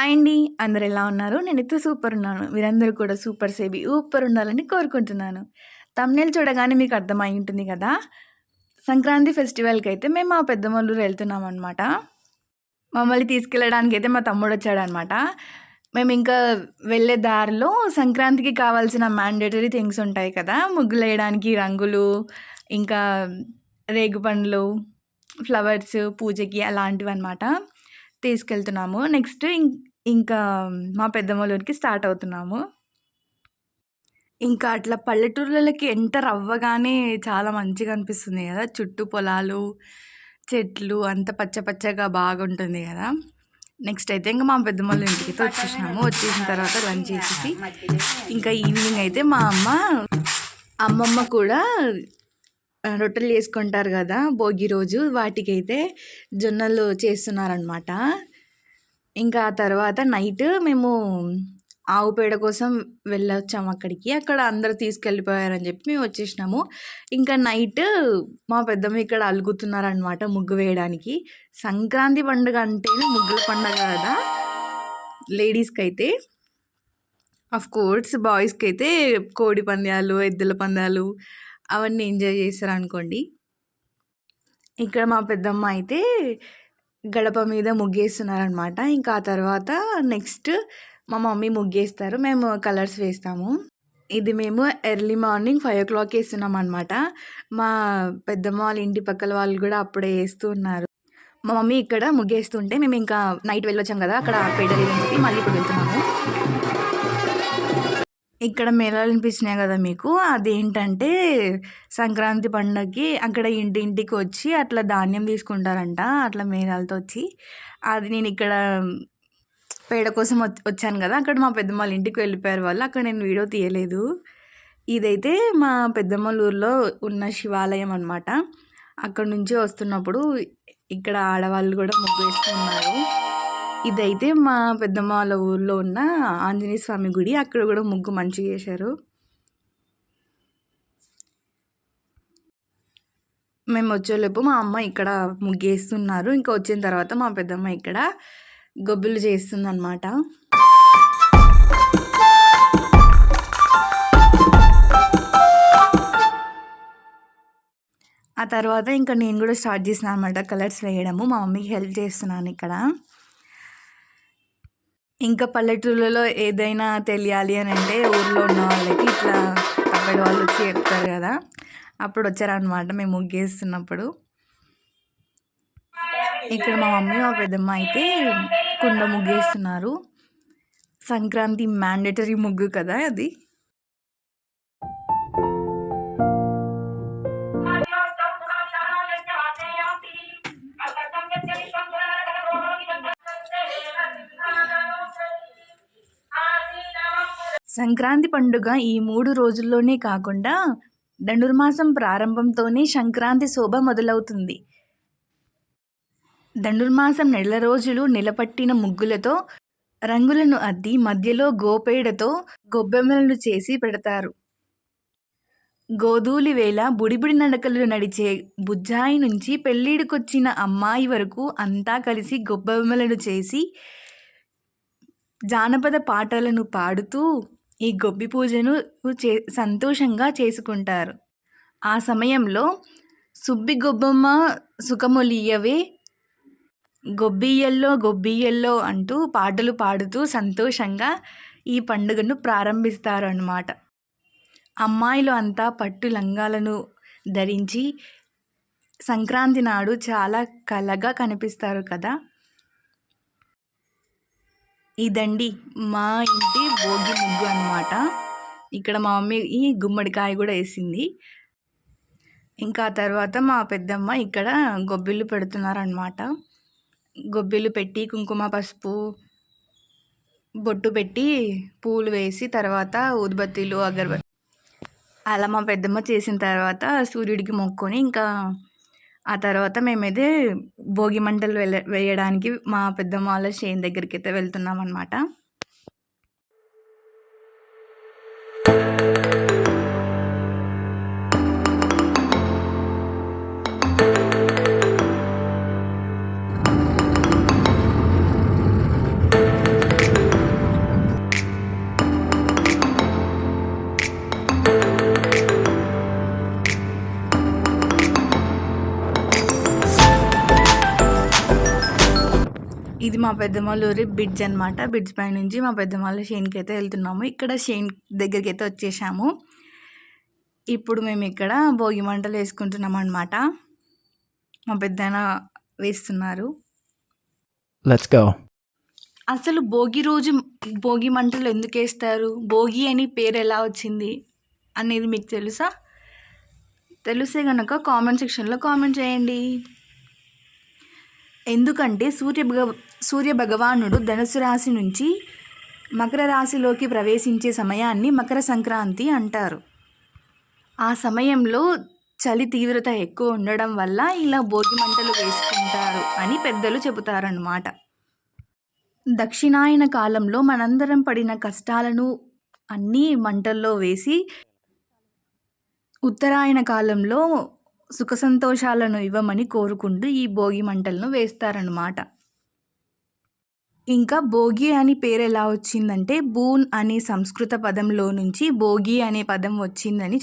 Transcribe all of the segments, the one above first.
Hi అండి. అందరు ఎలా ఉన్నారు? నేనైతే సూపర్ ఉన్నాను. మీరందరూ కూడా సూపర్ సేబి ఊపర్ ఉండాలని కోరుకుంటున్నాను. తమ్నేలు చూడగానే మీకు అర్థమై ఉంటుంది కదా? సంక్రాంతి ఫెస్టివల్కి అయితే మేము మా పెద్దమల్లూరు వెళ్తున్నాం అనమాట మమ్మల్ని తీసుకెళ్ళడానికి అయితే మా తమ్ముడు వచ్చాడనమాట మేము ఇంకా వెళ్ళే దారిలో సంక్రాంతికి కావాల్సిన మ్యాండేటరీ థింగ్స్ ఉంటాయి కదా? ముగ్గులు వేయడానికి రంగులు ఇంకా రేగుపండ్లు ఫ్లవర్స్ పూజకి అలాంటివి అనమాట తీసుకెళ్తున్నాము నెక్స్ట్ ఇంకా మా పెద్దమ్మ స్టార్ట్ అవుతున్నాము. ఇంకా అట్లా పల్లెటూర్లలోకి ఎంటర్ అవ్వగానే చాలా మంచిగా అనిపిస్తుంది కదా. చుట్టూ పొలాలు చెట్లు అంత పచ్చ పచ్చగా బాగుంటుంది కదా. నెక్స్ట్ అయితే ఇంకా మా పెద్దమ్మల ఇంటికి అయితే వచ్చేసినాము. వచ్చేసిన తర్వాత లంచ్ చేసేసి ఇంకా ఈవినింగ్ అయితే మా అమ్మ అమ్మమ్మ కూడా రొట్టెలు చేసుకుంటారు కదా. భోగి రోజు వాటికైతే జొన్నలు చేస్తున్నారనమాట ఇంకా ఆ తర్వాత నైట్ మేము ఆవు పేడ కోసం వెళ్ళొచ్చాము అక్కడికి. అక్కడ అందరు తీసుకెళ్ళిపోయారని చెప్పి మేము వచ్చేసినాము. ఇంకా నైట్ మా పెద్దమ్మ ఇక్కడ అలుగుతున్నారనమాట ముగ్గు వేయడానికి. సంక్రాంతి పండుగ అంటేనే ముగ్గుల పండుగ కదా లేడీస్కి అయితే అఫ్ కోర్స్ బాయ్స్కి అయితే కోడి పందాలు ఎద్దుల పందాలు అవన్నీ ఎంజాయ్ చేస్తారు అనుకోండి ఇక్కడ మా పెద్దమ్మ అయితే గడప మీద ముగ్గేస్తున్నారనమాట. ఇంకా ఆ తర్వాత నెక్స్ట్ మా మమ్మీ ముగ్గేస్తారు. మేము కలర్స్ వేస్తాము. ఇది మేము early morning five o'clock వేస్తున్నాం అనమాట మా పెద్దమ్మ వాళ్ళ ఇంటి పక్కల వాళ్ళు కూడా అప్పుడే వేస్తూ ఉన్నారు. మా మమ్మీ ఇక్కడ ముగ్గేస్తుంటే మేము ఇంకా నైట్ వెళ్ళొచ్చాం కదా అక్కడ పెడలి చెప్పి మళ్ళీ ఇప్పుడు వెళ్తున్నాము. ఇక్కడ మేళాలు అనిపించినాయి కదా మీకు? అదేంటంటే సంక్రాంతి పండగకి అక్కడ ఇంటింటికి వచ్చి అట్లా ధాన్యం తీసుకుంటారంట అట్లా మేళాలతో వచ్చి అది నేను ఇక్కడ పేడ కోసం వచ్చాను కదా అక్కడ మా పెద్దమ్మ వాళ్ళ ఇంటికి వెళ్ళిపోయారు వాళ్ళు. అక్కడ నేను వీడియో తీయలేదు. ఇదైతే మా పెద్దమ్మల ఊర్లో ఉన్న శివాలయం అనమాట అక్కడ నుంచి వస్తున్నప్పుడు ఇక్కడ ఆడవాళ్ళు కూడా ముగ్గు వేస్తున్నారు ఇదైతే మా పెద్దమ్మ వాళ్ళ ఊర్లో ఉన్న ఆంజనేయ స్వామి గుడి. అక్కడ కూడా ముగ్గు మంచిగా చేశారు మేము వచ్చేలోపు మా అమ్మ ఇక్కడ ముగ్గు వేస్తున్నారు. ఇంకా వచ్చిన తర్వాత మా పెద్దమ్మ ఇక్కడ గొబ్బిలు చేస్తుందన్నమాట. ఆ తర్వాత ఇంకా నేను కూడా స్టార్ట్ చేసిన అనమాట కలర్స్ వేయడము. మా మమ్మీకి హెల్ప్ చేస్తున్నాను ఇక్కడ. ఇంకా పల్లెటూళ్ళలో ఏదైనా తెలియాలి అని అంటే ఊర్లో ఉన్న వాళ్ళకి ఇట్లా అక్కడ వాళ్ళు వచ్చి చెప్తారు కదా. అప్పుడు వచ్చారనమాట మేము ముగ్గేస్తున్నప్పుడు. ఇక్కడ మా మమ్మీ మా పెద్దమ్మ అయితే కుండ ముగ్గేస్తున్నారు. సంక్రాంతి మ్యాండేటరీ ముగ్గు కదా అది. సంక్రాంతి పండుగ ఈ మూడు రోజుల్లోనే కాకుండా ధనుర్మాసం ప్రారంభంతోనే సంక్రాంతి శోభ మొదలవుతుంది. ధనుర్మాసం నెల రోజులు నిలబట్టిన ముగ్గులతో రంగులను అద్ది మధ్యలో గోపేడతో గొబ్బెమ్మలను చేసి పెడతారు. గోధూలి వేళ బుడిబుడి నడకలు నడిచే బుజ్జాయి నుంచి పెళ్ళిడికొచ్చిన అమ్మాయి వరకు అంతా కలిసి గొబ్బెమ్మలను చేసి జానపద పాటలను పాడుతూ ఈ గొబ్బి పూజను చే సంతోషంగా చేసుకుంటారు. ఆ సమయంలో సుబ్బి గొబ్బమ్మ సుఖములియవే గొబ్బియ్యల్లో గొబ్బియ్యల్లో అంటూ పాటలు పాడుతూ సంతోషంగా ఈ పండుగను ప్రారంభిస్తారు అన్నమాట అమ్మాయిలు అంతా పట్టు లంగాలను ధరించి సంక్రాంతి నాడు చాలా కళగా కనిపిస్తారు కదా. ఇదండి మా ఇంటి భోగి ముగ్గు అనమాట ఇక్కడ మా మమ్మీ ఈ గుమ్మడికాయ కూడా వేసింది. ఇంకా తర్వాత మా పెద్దమ్మ ఇక్కడ గొబ్బిళ్ళు పెడుతున్నారనమాట గొబ్బిళ్ళు పెట్టి కుంకుమ పసుపు బొట్టు పెట్టి పూలు వేసి తర్వాత ఉద్బత్తిలు అగరబత్తి అలా మా పెద్దమ్మ చేసిన తర్వాత సూర్యుడికి మొక్కుకొని ఇంకా ఆ తర్వాత మేమైతే భోగి మంటలు వెళ్ళ వేయడానికి మా పెద్దమ్మ వాళ్ళ చేను దగ్గరికి అయితే వెళ్తున్నాం అనమాట ఇది మా పెద్దమ్మలూరి బ్రిడ్జ్ అనమాట బ్రిడ్జ్ పై నుంచి మా పెద్దమ్మల షేన్కి అయితే వెళ్తున్నాము. ఇక్కడ షేన్ దగ్గరికి అయితే వచ్చేసాము. ఇప్పుడు మేము ఇక్కడ భోగి మంటలు వేసుకుంటున్నాం అనమాట మా పెద్దన వేస్తున్నారు. అసలు భోగి రోజు భోగి మంటలు ఎందుకు వేస్తారు? భోగి అని పేరు ఎలా వచ్చింది అనేది మీకు తెలుసా? తెలిస్తే కనుక కామెంట్ సెక్షన్లో కామెంట్ చేయండి. ఎందుకంటే సూర్య భగ సూర్య భగవానుడు ధనుసు రాశి నుంచి మకర రాశిలోకి ప్రవేశించే సమయాన్ని మకర సంక్రాంతి అంటారు. ఆ సమయంలో చలి తీవ్రత ఎక్కువ ఉండడం వల్ల ఇలా భోగి మంటలు వేసుకుంటారు అని పెద్దలు చెబుతారన్నమాట. దక్షిణాయన కాలంలో మనందరం పడిన కష్టాలను అన్నీ మంటల్లో వేసి ఉత్తరాయణ కాలంలో సుఖ సంతోషాలను ఇవ్వమని కోరుకుంటూ ఈ భోగి మంటలను వేస్తారనమాట ఇంకా భోగి అని పేరు ఎలా వచ్చిందంటే బూన్ అనే సంస్కృత పదంలో నుంచి భోగి అనే పదం వచ్చిందని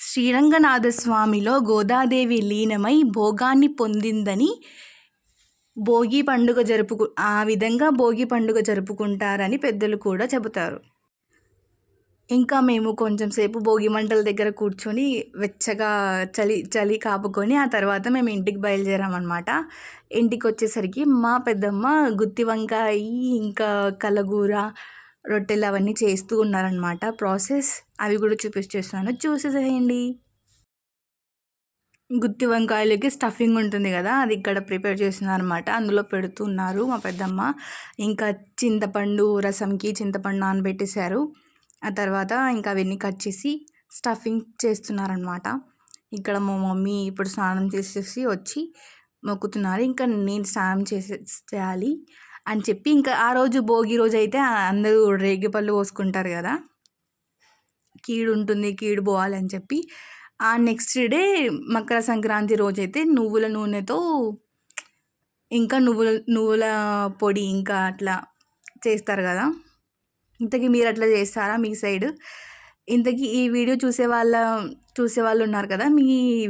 శ్రీరంగనాథస్వామిలో గోదాదేవి లీనమై భోగాన్ని పొందిందని భోగి పండుగ జరుపుకు ఆ విధంగా భోగి పండుగ జరుపుకుంటారని పెద్దలు కూడా చెబుతారు. ఇంకా మేము కొంచెం సేపు భోగి మంటల దగ్గర కూర్చొని వెచ్చగా చలి చలి కాపుకొని ఆ తర్వాత మేము ఇంటికి బయలుదేరామన్నమాట. ఇంటికి వచ్చేసరికి మా పెద్దమ్మ గుత్తి వంకాయ ఇంకా కలగూర రొట్టెలు అవన్నీ చేస్తూ ఉన్నారనమాట ప్రాసెస్ అవి కూడా చూపించేస్తాను చూసేసేయండి. గుత్తి వంకాయలకి స్టఫింగ్ ఉంటుంది కదా అది ఇక్కడ ప్రిపేర్ చేస్తున్నారు అనమాట అందులో పెడుతున్నారు మా పెద్దమ్మ. ఇంకా చింతపండు రసంకి చింతపండు నానబెట్టేశారు. ఆ తర్వాత ఇంకా అవన్నీ కట్ చేసి స్టఫింగ్ చేస్తున్నారనమాట. ఇక్కడ మా మమ్మీ ఇప్పుడు స్నానం చేసేసి వచ్చి మొక్కుతున్నారు. ఇంకా నేను స్నానం చేసే చేయాలి అని చెప్పి ఇంకా ఆ రోజు భోగి రోజు అయితే అందరూ రేగిపళ్ళు పోసుకుంటారు కదా. కీడు ఉంటుంది కీడు పోవాలి అని చెప్పి ఆ నెక్స్ట్ డే మకర సంక్రాంతి రోజు అయితే నువ్వుల నూనెతో ఇంకా నువ్వుల నువ్వుల పొడి ఇంకా అట్లా చేస్తారు కదా. ఇంతకీ మీరు అట్లా చేస్తారా మీ సైడ్? ఇంతకీ ఈ వీడియో చూసే వాళ్ళ చూసే వాళ్ళు ఉన్నారు కదా మీ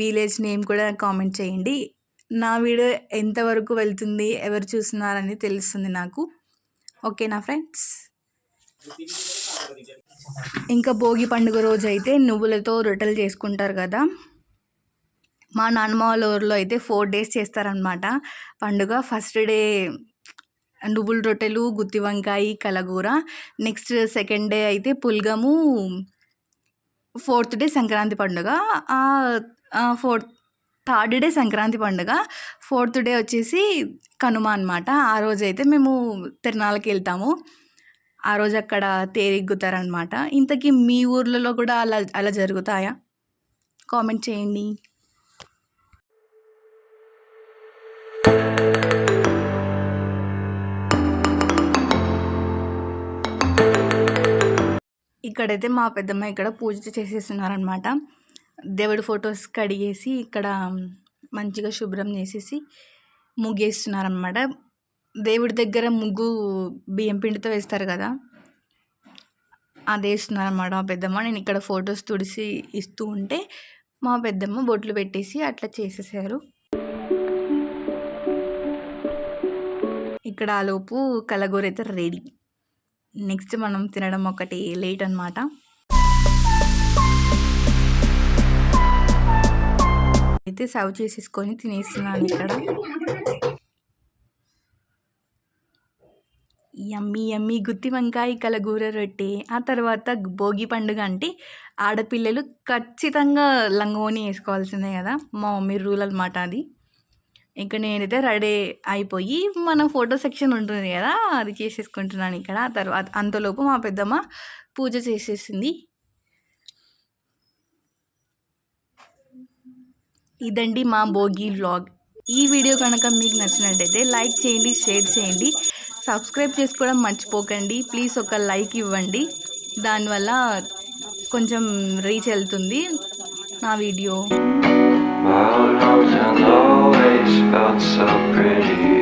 విలేజ్ నేమ్ కూడా కామెంట్ చేయండి. నా వీడియో ఎంతవరకు వెళ్తుంది ఎవరు చూస్తున్నారని తెలుస్తుంది నాకు. ఓకేనా ఫ్రెండ్స్? ఇంకా భోగి పండుగ రోజు అయితే నువ్వులతో రొట్టెలు చేసుకుంటారు కదా. మా నాన్నమ్మ వాళ్ళ ఊరిలో అయితే ఫోర్ డేస్ చేస్తారనమాట పండుగ. ఫస్ట్ డే నువ్వుల రొట్టెలు గుత్తి వంకాయ కలగూర. నెక్స్ట్ సెకండ్ డే అయితే పుల్గము ఫోర్త్ డే సంక్రాంతి పండుగ. ఫోర్త్ థర్డ్ డే సంక్రాంతి పండుగ. ఫోర్త్ డే వచ్చేసి కనుమ అనమాట ఆ రోజు అయితే మేము తిరణాలకి వెళ్తాము. ఆ రోజు అక్కడ తేరెగ్గుతారనమాట ఇంతకీ మీ ఊర్లలో కూడా అలా అలా జరుగుతాయా? కామెంట్ చేయండి. ఇక్కడైతే మా పెద్దమ్మ ఇక్కడ పూజ చేసేస్తున్నారనమాట దేవుడి ఫొటోస్ కడిగేసి ఇక్కడ మంచిగా శుభ్రం చేసేసి ముగ్గేస్తున్నారనమాట దేవుడి దగ్గర ముగ్గు బియ్యం పిండితో వేస్తారు కదా అది వేస్తున్నారనమాట మా పెద్దమ్మ. నేను ఇక్కడ ఫొటోస్ తుడిసి ఇస్తూ ఉంటే మా పెద్దమ్మ బొట్లు పెట్టేసి అట్లా చేసేసారు. ఇక్కడ ఆలోపు కలగూర అయితే రెడీ. నెక్స్ట్ మనం తినడం ఒకటి లేట్ అనమాట అయితే సర్వ్ చేసేసుకొని తినేస్తున్నాను ఇక్కడ. యమ్మీ యమ్మీ. గుత్తి వంకాయ కలగూర రొట్టె. ఆ తర్వాత భోగి పండుగ అంటే ఆడపిల్లలు ఖచ్చితంగా లంగోని వేసుకోవాల్సిందే కదా. మా మమ్మీ రూల్ అనమాట అది. ఇక్కడ నేనైతే రెడీ అయిపోయి మన ఫోటో సెక్షన్ ఉంటుంది కదా అది చేసేసుకుంటున్నాను ఇక్కడ. తర్వాత అంతలోపు మా పెద్దమ్మ పూజ చేసేసింది. ఇదండి మా భోగి వ్లాగ్. ఈ వీడియో కనుక మీకు నచ్చినట్టయితే లైక్ చేయండి షేర్ చేయండి. సబ్స్క్రైబ్ చేసుకోవడం మర్చిపోకండి. ప్లీజ్ ఒక లైక్ ఇవ్వండి. దానివల్ల కొంచెం రీచ్ వెళ్తుంది నా video. My old town always felt so pretty.